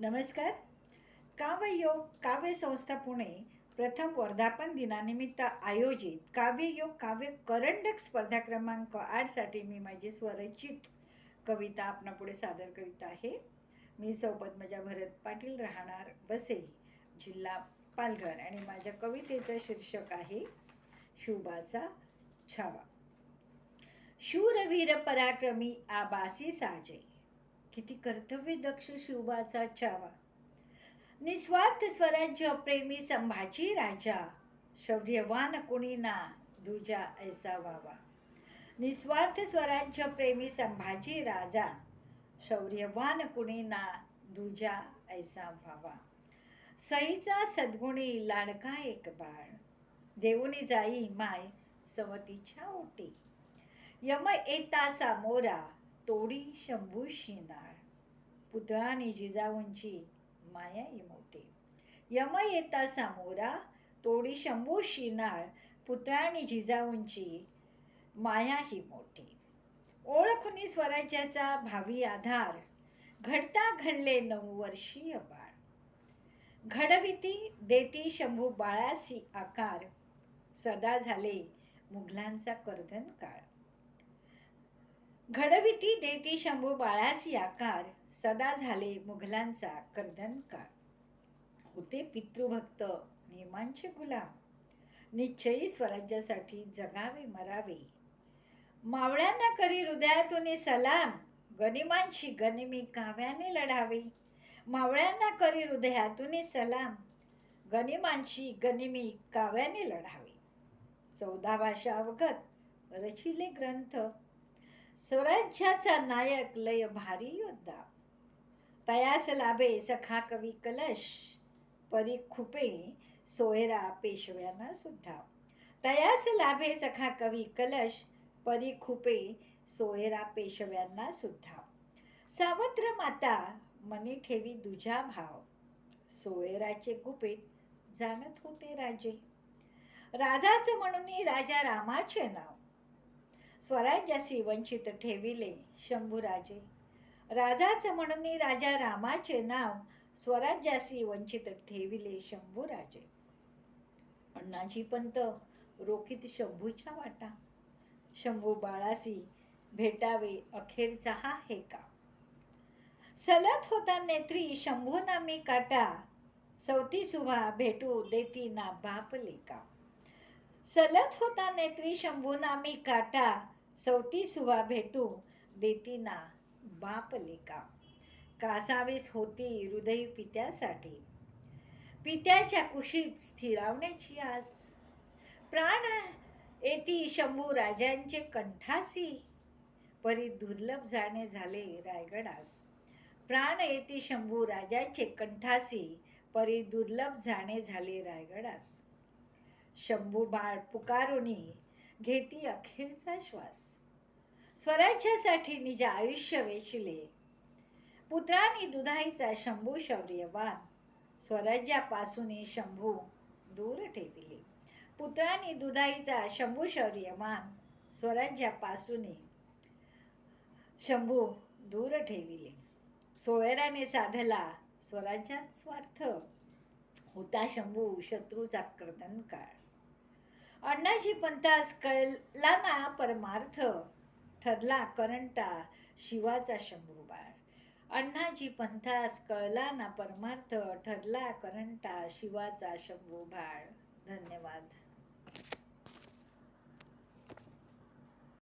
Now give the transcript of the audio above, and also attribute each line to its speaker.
Speaker 1: नमस्कार. काव्ययोग काव्य संस्था पुणे प्रथम वर्धापन दिनानिमित्त आयोजित काव्ययोग काव्य करंडक स्पर्धा क्रमांक आठसाठी मी माझी स्वरचित कविता आपणापुढे सादर करीत आहे. मी सोबत माझ्या भरत पाटील राहणार बसे जिल्हा पालघर आणि माझ्या कवितेचं शीर्षक आहे शुभाचा छावा. शूरवीर पराक्रमी आबासी साजे. किती कर्तव्य दक्ष शिवबाचा चावा. निस्वार्थ स्वराज्य प्रेमी संभाजी राजा. शौर्यवान कुणी ना दुजा ऐसा व्हावा निस्वार्थ स्वराज्य प्रेमी संभाजी राजा. शौर्यवान कुणी ना दुजा ऐसा व्हावा सईचा सद्गुणी लाडका एक बाळ. देऊनी जाई माय सवतीच्या ओटी यम येता सामोरा. तोडी शंभू शिनाळ पुतळानी जिजाऊंची माया ही मोठी यम येता सामोरा तोडी शंभू शिनाळ पुतळानी जिजाऊंची माया ही मोठी ओळखुनी स्वराज्याचा भावी आधार घडता घडले नऊ वर्षीय बाळ. घडविती देती शंभू बाळासी आकार सदा झाले मुघलांचा कर्दन काळ. घडविती देती शंभू बाळास याकार. सदा झाले मुघलांचा कर्दन काळ होते पितृभक्त नियमांचे गुलाम. निश्चयी स्वराज्यासाठी जगावे मरावे. मावळ्यांना करी हृदयातून सलाम. गनिमांशी गनिमी काव्याने लढावे. मावळ्यांना करी हृदयातून सलाम. गनिमांशी गनिमी काव्याने लढावे. चौदा भाषा अवगत रचिले ग्रंथ. स्वराज्याचा नायक लय भारी योद्धा. तयास लाभे सखा कवी कलश परी खुपे सोयरा पेशव्यांना सुद्धा. तयास लाभे सखा कवी कलश परी खुपे सोयरा पेशव्यांना सुद्धा. सावत्र माता मनी ठेवी दुजा भाव. सोयराचे गुपित जाणत होते राजे. राजाचं म्हणून राजा रामाचे नाव. स्वराज्यासी वंचित ठेविले शंभूराजे. राजाचं म्हणून राजा रामाचे नाव स्वराज्यासी वंचित ठेविले शंभूराजे. अण्णाजी पंत रोखीत शंभूच्या वाटा. शंभू बाळासी भेटावे अखेरचा हा हे का सलत होता नेत्री शंभू नामी काटा. सवती सुभा भेटू देती ना बाप लेका. सलत होता नेत्री शंभू नामी काटा. सवती सुवा भेटू देती ना बाप लेका. कासावीस होती हृदय पित्यासाठी. पित्याच्या कुशीत स्थिरावण्याची आस. प्राण येती शंभू राजांचे कंठासी. परी दुर्लभ जाणे झाले रायगडास. प्राण येती शंभू राजांचे कंठासी. परी दुर्लभ जाणे झाले रायगडास. शंभू बाळ पुकारुनी घेती अखेरचा श्वास. स्वराज्यासाठी निज आयुष्य वेचले. पुत्रांनी दुधाईचा शंभू शौर्यवान. स्वराज्यापासून शंभू दूर ठेविले. पुत्रांनी दुधाईचा शंभू शौर्यवान. स्वराज्यापासून शंभू दूर ठेविले. सोयराने साधला स्वराज्यात स्वार्थ. होता शंभू शत्रूचा कर्दन काळ अण्णाजी पंतास कळला ना परमार्थ? ठरला करंटा शिवाचा शंभू बाळ अण्णाजी पंथास कळला ना परमार्थ? ठरला करंटा शिवाचा शंभू बाळ धन्यवाद.